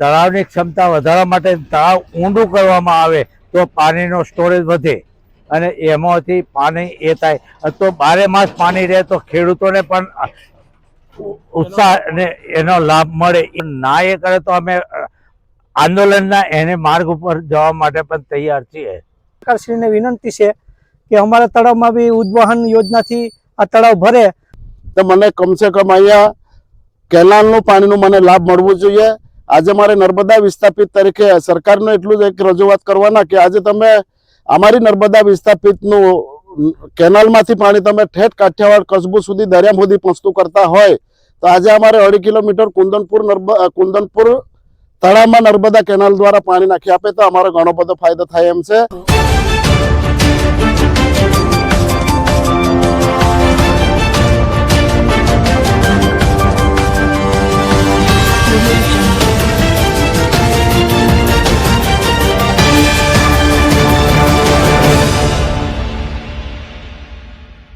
તળાવની ક્ષમતા વધારવા માટે તળાવ ઊંડું કરવામાં આવે તો પાણીનો સ્ટોરેજ વધે. અને એમાંથી પાણી એ થાય. તો બારે માસ પાણી રહે તો ખેડૂતોને પણ ઉત્સાહ અને એનો લાભ મળે. એ ના એ કરે તો અમે આંદોલનના એને માર્ગ ઉપર જવા માટે પણ તૈયાર છીએ. સરકારશ્રીને વિનંતી છે કે અમારા તળાવમાં બી ઉદ્વહન યોજનાથી આ તળાવ ભરે. તો મને કમસે કમ અહીંયા કેનાલનું પાણીનું મને લાભ મળવું જોઈએ. આજે મારે નર્મદા વિસ્થાપિત તરીકે સરકારનો એટલું જ એક રજૂઆત કરવાના કે આજે તમે અમારી નર્મદા વિસ્થાપિતનું કેનાલમાંથી પાણી તમે ઠેઠ કાઠિયાવાડ કસબુ સુધી દરિયા સુધી પહોંચતું કરતા હોય, તો આજે અમારે અઢી કિલોમીટર કુંદનપુર કુંદનપુર તળાવમાં નર્મદા કેનાલ દ્વારા પાણી નાખી આપે તો અમારો ઘણો બધો ફાયદો થાય એમ છે.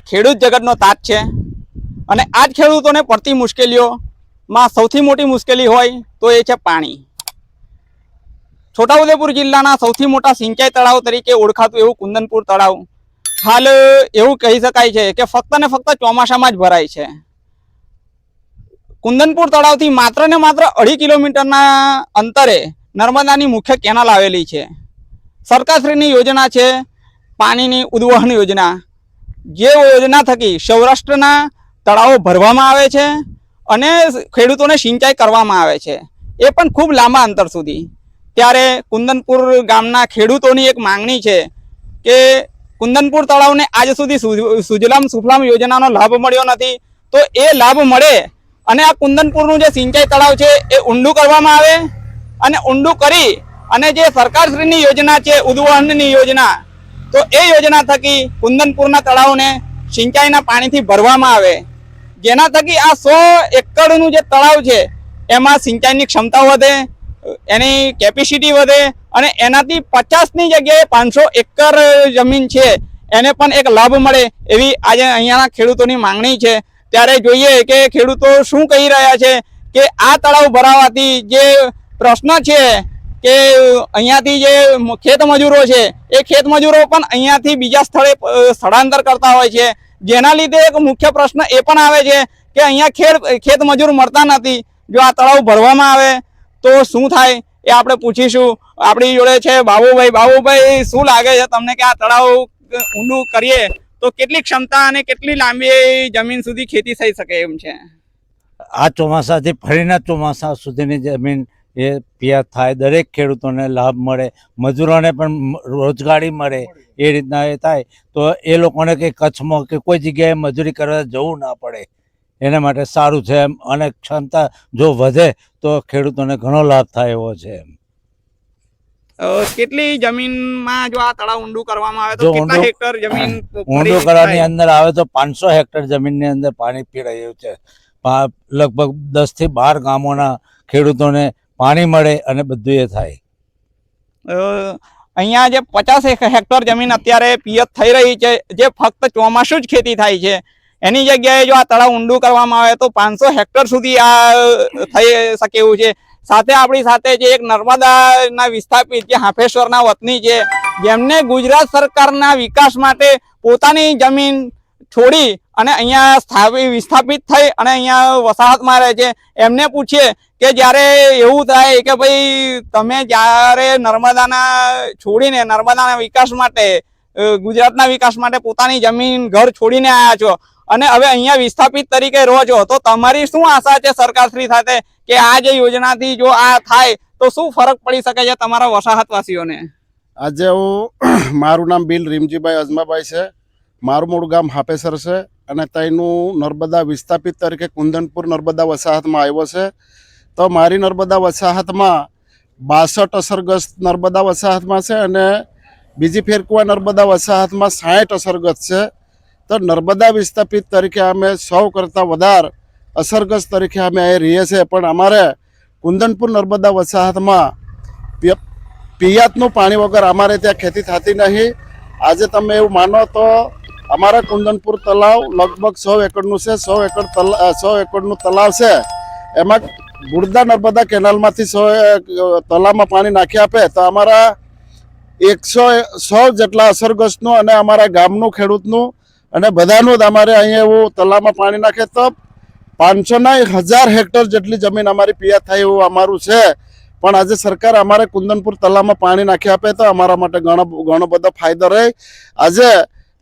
ખેડૂત જગતનો તાત છે. અને આ જ ખેડૂતોને પડતી મુશ્કેલીઓમાં સૌથી મોટી મુશ્કેલી હોય તો એ છે પાણી. છોટાઉદેપુર જિલ્લાના સૌથી મોટા સિંચાઈ તળાવ તરીકે ઓળખાતું એવું કુંદનપુર તળાવ. હાલ એવું કહી શકાય છે કે ફક્ત ને ફક્ત ચોમાસામાં જ ભરાય છે. કુંદનપુર તળાવથી માત્ર ને માત્ર અઢી કિલોમીટરના અંતરે નર્મદાની મુખ્ય કેનાલ આવેલી છે. સરકારશ્રીની યોજના છે પાણીની ઉદ્વહન યોજના. જે યોજના થકી સૌરાષ્ટ્રના તળાવો ભરવામાં આવે છે અને ખેડૂતોને સિંચાઈ કરવામાં આવે છે. એ પણ ખૂબ લાંબા અંતર સુધી. ત્યારે કુંદનપુર ગામના ખેડૂતોની એક માંગણી છે કે કુંદનપુર તળાવને આજ સુધી સુજલામ સુફલામ યોજનાનો લાભ મળ્યો નથી, તો એ લાભ મળે અને આ કુંદનપુરનું જે સિંચાઈ તળાવ છે એ ઊંડું કરવામાં આવે અને ઊંડું કરી અને જે સરકારશ્રીની યોજના છે, ઉદ્વહનની યોજના તો એ યોજના થકી કુંદનપુરના તળાવને સિંચાઈના પાણીથી ભરવામાં આવે. જેના થકી આ સો એકરનું જે તળાવ છે, એમાં સિંચાઈની ક્ષમતા વધે, એની કેપેસિટી વધે અને એનાથી પચાસની જગ્યાએ પાંચસો એકર જમીન છે, એને પણ એક લાભ મળે એવી આજે અહીંયાના ખેડૂતોની માંગણી છે. ત્યારે જોઈએ કે ખેડૂતો શું કહી રહ્યા છે કે આ તળાવ ભરાવાથી જે પ્રશ્ન છે કે અહીંયાથી જે ખેત મજૂરો છે, એ ખેત મજૂરો પણ અહીંયાથી બીજા સ્થળે સ્થળાંતર કરતા હોય છે. જેના લીધે એક મુખ્ય પ્રશ્ન એ પણ આવે છે કે અહીંયા ખેડ, ખેત મજૂર મળતા નથી. જો આ તળાવ ભરવામાં આવે, તો શું થાય એ આપણે પૂછીશું. આપણી જોડે છે બાબુભાઈ. બાબુભાઈ, શું લાગે છે તમને કે આ તળાવ ઊંડું કરીએ તો કેટલી ક્ષમતા અને કેટલી લાંબી જમીન સુધી ખેતી થઈ શકે એમ છે? આ ચોમાસાથી ફરીના ચોમાસા સુધીની જમીન એ પિયાત થાય દરેક ખેડૂતોને લાભ મળે મજૂરોને પણ રોજગારી મળે એ રીતના એ થાય તો એ લોકોને કંઈ કચ્છમાં કે કોઈ જગ્યાએ મજૂરી કરવા જવું ના પડે. એના માટે સારું છે એમ અને ક્ષમતા જો વધે તો ખેડૂતોને ઘણો લાભ થાય એવો છે એમ. અ, કેટલી જમીનમાં જો આ તળાવ ઊંડું કરવામાં આવે તો કેટલા હેક્ટર જમીન ઊંડું કરવાની અંદર આવે તો પાંચસો હેક્ટર જમીનની અંદર પાણી પીડાયું છે. લગભગ દસથી બાર ગામોના ખેડૂતોને પાણી મળે અને બધું એ થાય. અહીંયા જે પચાસ હેક્ટર જમીન અત્યારે પિયત થઈ રહી છે, જે ફક્ત ચોમાસું જ ખેતી થાય છે. એની જગ્યાએ જો આ તળાવ ઊંડું કરવામાં આવે તો પાંચસો હેક્ટર સુધી આ થઈ શકે એવું છે. સાથે આપણી સાથે જે એક નર્મદાના વિસ્થાપિત જે હાફેશ્વરના વતની છે, જેમને ગુજરાત સરકારના વિકાસ માટે પોતાની જમીન છોડી અને અહીંયા સ્થાપી, વિસ્થાપિત થઈ અને અહીંયા વસાહતમાં રહે છે. એમને પૂછીએ કે જ્યારે એવું થાય કે ભાઈ તમે જ્યારે નર્મદાના છોડીને, નર્મદાના વિકાસ માટે ગુજરાતના વિકાસ માટે પોતાની જમીન, ઘર છોડીને આવ્યા છો અને હવે અહીંયા વિસ્થાપિત તરીકે રહો છો, તો તમારી શું આશા છે સરકારશ્રી સાથે કે આ જે યોજનાથી જો આ થાય, તો શું ફરક પડી શકે છે તમારા વસાહતવાસીઓને? આજે હું, મારું નામ બિલ રીમજીભાઈ અજમાભાઈ છે. મારું મૂળ ગામ હાપેસર છે અને ત્યાંનું નર્મદા વિસ્થાપિત તરીકે કુંદનપુર નર્મદા વસાહતમાં આવ્યો છે. તો મારી નર્મદા વસાહતમાં બાસઠ અસરગ્રસ્ત નર્મદા વસાહતમાં છે અને બીજી ફેરકુવા નર્મદા વસાહતમાં સાઠ અસરગ્રસ્ત છે. તો નર્મદા વિસ્થાપિત તરીકે અમે સૌ કરતાં વધારે અસરગ્રસ્ત તરીકે અમે અહીં રહીએ છીએ. પણ અમારે કુંદનપુર નર્મદા વસાહતમાં પિય- પિયાતનું પાણી વગર અમારે ત્યાં ખેતી થતી નહીં. આજે તમે એવું માનો તો અમારા કુંદનપુર તલાવ લગભગ સો એકડનું છે, સો તલા સો એકડનું તલાવ છે. એમાં બુરદા નર્મદા કેનાલમાંથી સો તલાવમાં પાણી નાખી આપે તો અમારા એકસો સો જેટલા અસરગ્રસ્તનું અને અમારા ગામનું, ખેડૂતનું અને બધાનું જ અમારે અહીંયા એવું તલાવમાં પાણી નાખે તો પાંચસોના હજાર હેક્ટર જેટલી જમીન અમારી પિયા થાય એવું અમારું છે. પણ આજે સરકાર અમારે કુંદનપુર તલાવમાં પાણી નાખી આપે તો અમારા માટે ઘણો ઘણો બધો ફાયદો રહે. આજે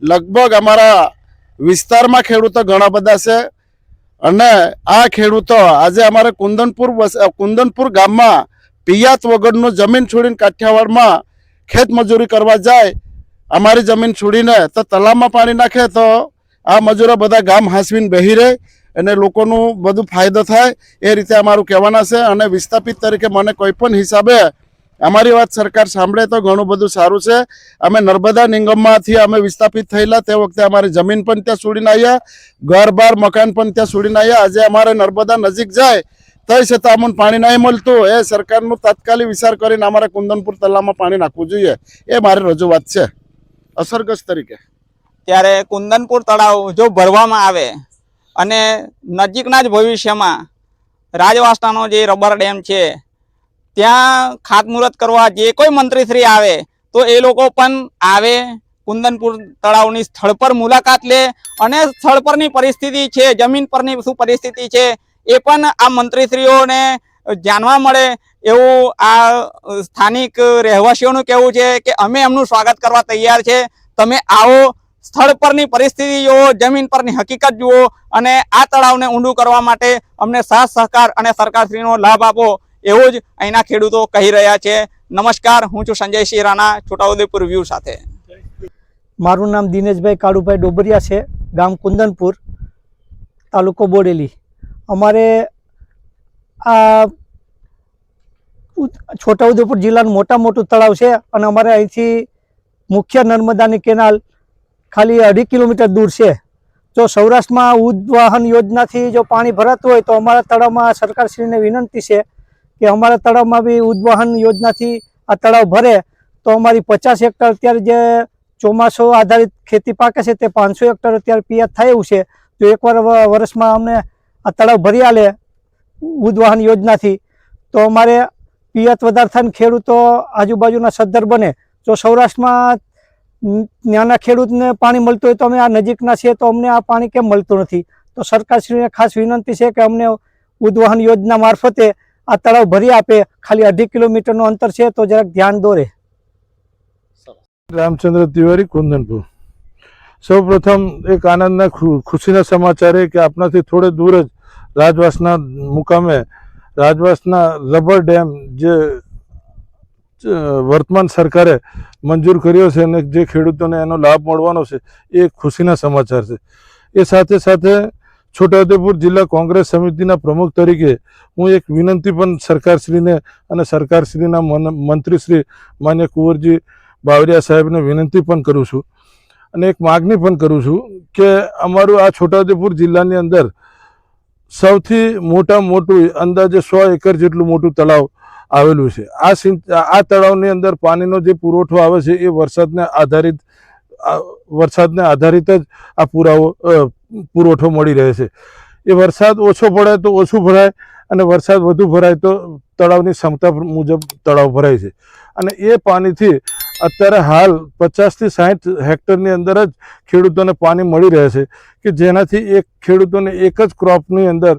લગભગ અમારા વિસ્તારમાં ખેડૂતો ઘણા બધા છે. અને આ ખેડૂતો આજે અમારે કુંદનપુર કુંદનપુર ગામમાં પિયાત વગરનું જમીન છોડીને કાઠિયાવાડમાં ખેત મજૂરી કરવા જાય, અમારી જમીન છોડીને તો તલાવમાં પાણી નાખે તો આ મજૂરો બધા ગામ હાંસવીને બેહી રહે અને લોકોનું બધું ફાયદો થાય એ રીતે અમારું કહેવાના છે. અને વિસ્થાપિત તરીકે મને કોઈ પણ હિસાબે અમારી વાત સરકાર સાંભળે તો ઘણું બધું સારું છે. અમે નર્મદા નિગમમાંથી અમે વિસ્થાપિત થયેલા, તે વખતે અમારી જમીન પણ ત્યાં છોડીને આવ્યા. ઘર, બાર, મકાન પણ ત્યાં છોડીને આવ્યા. આજે અમારે નર્મદા નજીક જાય, તોય છતાં અમને પાણી નહીં મળતું. એ સરકારનું તાત્કાલિક વિચાર કરીને અમારે કુંદનપુર તલાવમાં પાણી નાખવું જોઈએ. એ મારી રજૂઆત છે. અસરગ્રસ્ત તરીકે. ત્યારે કુંદનપુર તળાવ જો ભરવામાં આવે અને નજીકના જ ભવિષ્યમાં રાજવાસનાનો જે રબર ડેમ છે ત્યાં ખાતમુહૂર્ત કરવા જે કોઈ મંત્રીશ્રી આવે, તો એ લોકો પણ આવે, કુંદનપુર તળાવની સ્થળ પર મુલાકાત લે અને સ્થળ પરની પરિસ્થિતિ છે, જમીન પરની શું પરિસ્થિતિ છે, એ પણ આ મંત્રીશ્રીઓને જાણવા મળે. એવું આ સ્થાનિક રહેવાસીઓનું કહેવું છે કે અમે એમનું સ્વાગત કરવા તૈયાર છે. તમે આવો, સ્થળ પરની પરિસ્થિતિ જુઓ, જમીન પરની હકીકત જુઓ અને આ તળાવને ઊંડું કરવા માટે અમને સાથ સહકાર અને સરકારશ્રીનો લાભ આપો. એવું જ અહીંના ખેડૂતો કહી રહ્યા છે. નમસ્કાર, હું છું સંજયસિંહ રાણા, છોટાઉદેપુર વ્યૂ સાથે. મારું નામ દિનેશભાઈ કાળુભાઈ ડોબરિયા છે, ગામ કુંદનપુર, તાલુકો બોડેલી. અમારે આ છોટાઉદેપુર જિલ્લાનું મોટા મોટું તળાવ છે અને અમારે અહીંથી મુખ્ય નર્મદાની કેનાલ ખાલી અઢી કિલોમીટર દૂર છે. જો સૌરાષ્ટ્રમાં ઉદ્વાહન યોજનાથી જો પાણી ભરાતું હોય તો અમારા તળાવમાં સરકારશ્રીને વિનંતી છે કે અમારા તળાવમાં બી ઉદવાહન યોજનાથી આ તળાવ ભરે, તો અમારી પચાસ હેક્ટર અત્યારે જે ચોમાસું આધારિત ખેતી પાકે છે તે પાંચસો હેક્ટર અત્યારે પિયાત થાય એવું છે. જો એકવાર વર્ષમાં અમને આ તળાવ ભરી આલે ઉદવાહન યોજનાથી, તો અમારે પિયત વધારે થાય ખેડૂતો આજુબાજુના સદ્ધર બને. જો સૌરાષ્ટ્રમાં નાના ખેડૂતને પાણી મળતું હોય તો અમે આ નજીકના છીએ, તો અમને આ પાણી કેમ મળતું નથી? તો સરકારશ્રીને ખાસ વિનંતી છે કે અમને ઉદવાહન યોજના મારફતે આ તળાવ ભરી આપે. ખાલી અઢી કિલોમીટરનું અંતર છે, તો જરાક ધ્યાન દોરે. રામચંદ્ર તિવારી, કુંદનપુર. સૌ પ્રથમ એક આનંદના ખુશીના સમાચાર એ કે આપણાથી થોડે દૂર જ રાજવાસના મુકામે, રાજવાસના રબર ડેમ જે વર્તમાન સરકારે મંજૂર કર્યો છે અને જે ખેડૂતોને એનો લાભ મળવાનો છે, એ ખુશીના સમાચાર છે. એ સાથે સાથે છોટાઉદેપુર જિલ્લા કોંગ્રેસ સમિતિના પ્રમુખ તરીકે હું એક વિનંતી પણ સરકારશ્રીને અને સરકારશ્રીના મન- મંત્રીશ્રી માન્ય કુંવરજી બાવરિયા સાહેબને વિનંતી પણ કરું છું. અને એક માગણી પણ કરું છું કે અમારું આ છોટાઉદેપુર જિલ્લાની અંદર સૌથી મોટા મોટું અંદાજે સો એકર જેટલું મોટું તળાવ આવેલું છે. આ આ તળાવની અંદર પાણીનો જે પુરવઠો આવે છે એ વરસાદને આધારિત વરસાદને આધારિત જ આ પુરાવો પુરવઠો મળી રહે છે. એ વરસાદ ઓછો ભરાય તો ઓછું ભરાય અને વરસાદ વધુ ભરાય તો તળાવની ક્ષમતા મુજબ તળાવ ભરાય છે. અને એ પાણીથી અત્યારે હાલ પચાસથી સાહીઠ હેક્ટરની અંદર જ ખેડૂતોને પાણી મળી રહે છે કે જેનાથી એક ખેડૂતોને એક જ ક્રોપની અંદર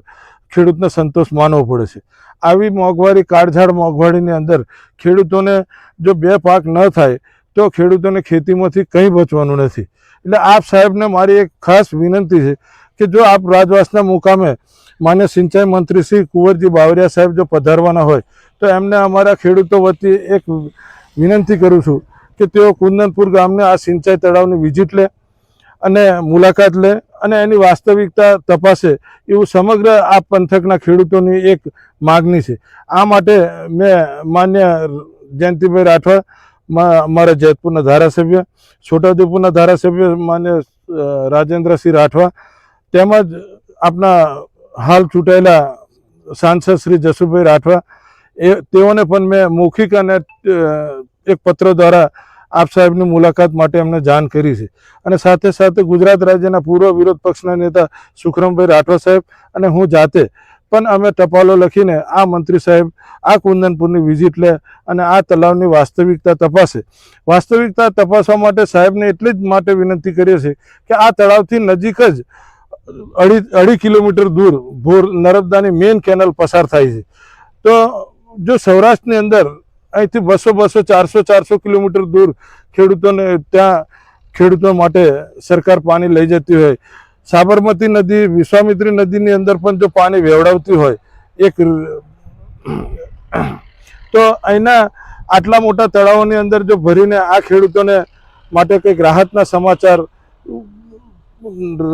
ખેડૂતને સંતોષ માનવો પડે છે. આવી મોંઘવારી, કાળઝાળ મોંઘવારીની અંદર ખેડૂતોને જો બે પાક ન થાય તો ખેડૂતોને ખેતીમાંથી કંઈ બચવાનું નથી. એટલે આપ સાહેબને મારી એક ખાસ વિનંતી છે કે જો આપ રાજવાસના મુકામે માન્ય સિંચાઈ મંત્રી શ્રી કુંવરજી બાવરિયા સાહેબ જો પધારવાના હોય, તો એમને અમારા ખેડૂતો વતી એક વિનંતી કરું છું કે તેઓ કુંદનપુર ગામને આ સિંચાઈ તળાવની વિઝિટ લે અને મુલાકાત લે અને એની વાસ્તવિકતા તપાસે એવું સમગ્ર આ પંથકના ખેડૂતોની એક માગણી છે. આ માટે મેં માન્ય જયંતિભાઈ રાઠવા અમારા જેતપુરના ધારાસભ્ય, છોટાઉદેપુરના ધારાસભ્ય માન્ય રાજેન્દ્રસિંહ રાઠવા, તેમજ આપના હાલ ચૂંટાયેલા સાંસદ શ્રી જસુભાઈ રાઠવા, એ, તેઓને પણ મેં મૌખિક અને એક પત્ર દ્વારા આપ સાહેબની મુલાકાત માટે એમને જાણ કરી છે. અને સાથે સાથે ગુજરાત રાજ્યના પૂર્વ વિરોધ પક્ષના નેતા સુખરામભાઈ રાઠવા સાહેબ અને હું જાતે પણ અમે ટપાલો લખીને આ મંત્રી સાહેબ આ કુંદનપુરની વિઝિટ લે અને આ તલાવની વાસ્તવિકતા તપાસે. વાસ્તવિકતા તપાસવા માટે સાહેબને એટલી જ માટે વિનંતી કરીએ છીએ કે આ તળાવથી નજીક જ અઢી અઢી કિલોમીટર દૂર ભોર નર્મદાની મેઇન કેનલ પસાર થાય છે. તો જો સૌરાષ્ટ્રની અંદર અહીંથી બસો બસો, ચારસો ચારસો કિલોમીટર દૂર ખેડૂતોને ત્યાં ખેડૂતો માટે સરકાર પાણી લઈ જતી હોય સાબરમતી નદી, વિશ્વામિત્રી નદીની અંદર પણ જો પાણી વેવડાવતી હોય, એક તો અહીંના આટલા મોટા તળાવોની અંદર જો ભરીને આ ખેડૂતોને માટે કંઈક રાહતના સમાચાર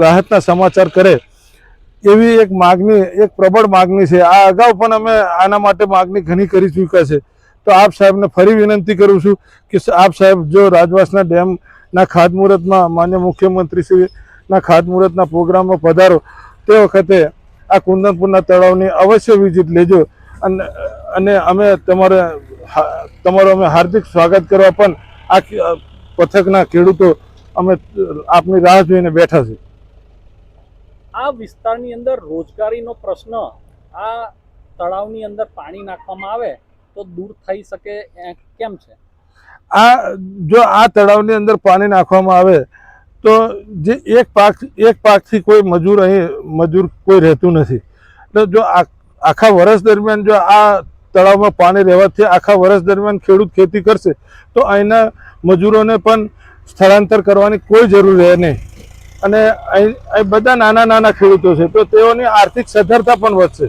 રાહતના સમાચાર કરે, એવી એક માગણી, એક પ્રબળ માગણી છે. આ અગાઉ પણ અમે આના માટે માગણી ઘણી કરી ચૂક્યા છે. તો આપ સાહેબને ફરી વિનંતી કરું છું કે આપ સાહેબ જો રાજવાસના ડેમના ખાતમુહૂર્તમાં માન્ય મુખ્યમંત્રીશ્રીના ખાતમુહૂર્તના પ્રોગ્રામમાં પધારો. તે વખતે આ કુંદનપુરના તળાવની અવશ્ય વિઝિટ લેજો. અને અને અમે તમારે તમારું અમે હાર્દિક સ્વાગત કરવા પણ આ પથકના ખેડૂતો અમે આપની રાહ જોઈને બેઠા છે આ વિસ્તારની અંદર રોજગારીનો પ્રશ્ન આ તળાવની અંદર પાણી નાખવામાં આવે તો દૂર થઈ શકે કેમ છે? આ જો આ તળાવની અંદર પાણી નાખવામાં આવે તો જે એક પાક, એક પાકથી કોઈ મજૂર અહીં, મજૂર કોઈ રહેતું નથી. તો જો આખા વર્ષ દરમિયાન જો આ તળાવમાં પાણી રહેવાથી આખા વર્ષ દરમિયાન ખેડૂત ખેતી કરશે, તો અહીંના મજૂરોને પણ સ્થળાંતર કરવાની કોઈ જરૂર રહે નહીં. અને અહીં બધા નાના નાના ખેડૂતો છે, તો તેઓની આર્થિક સદ્ધરતા પણ વધશે.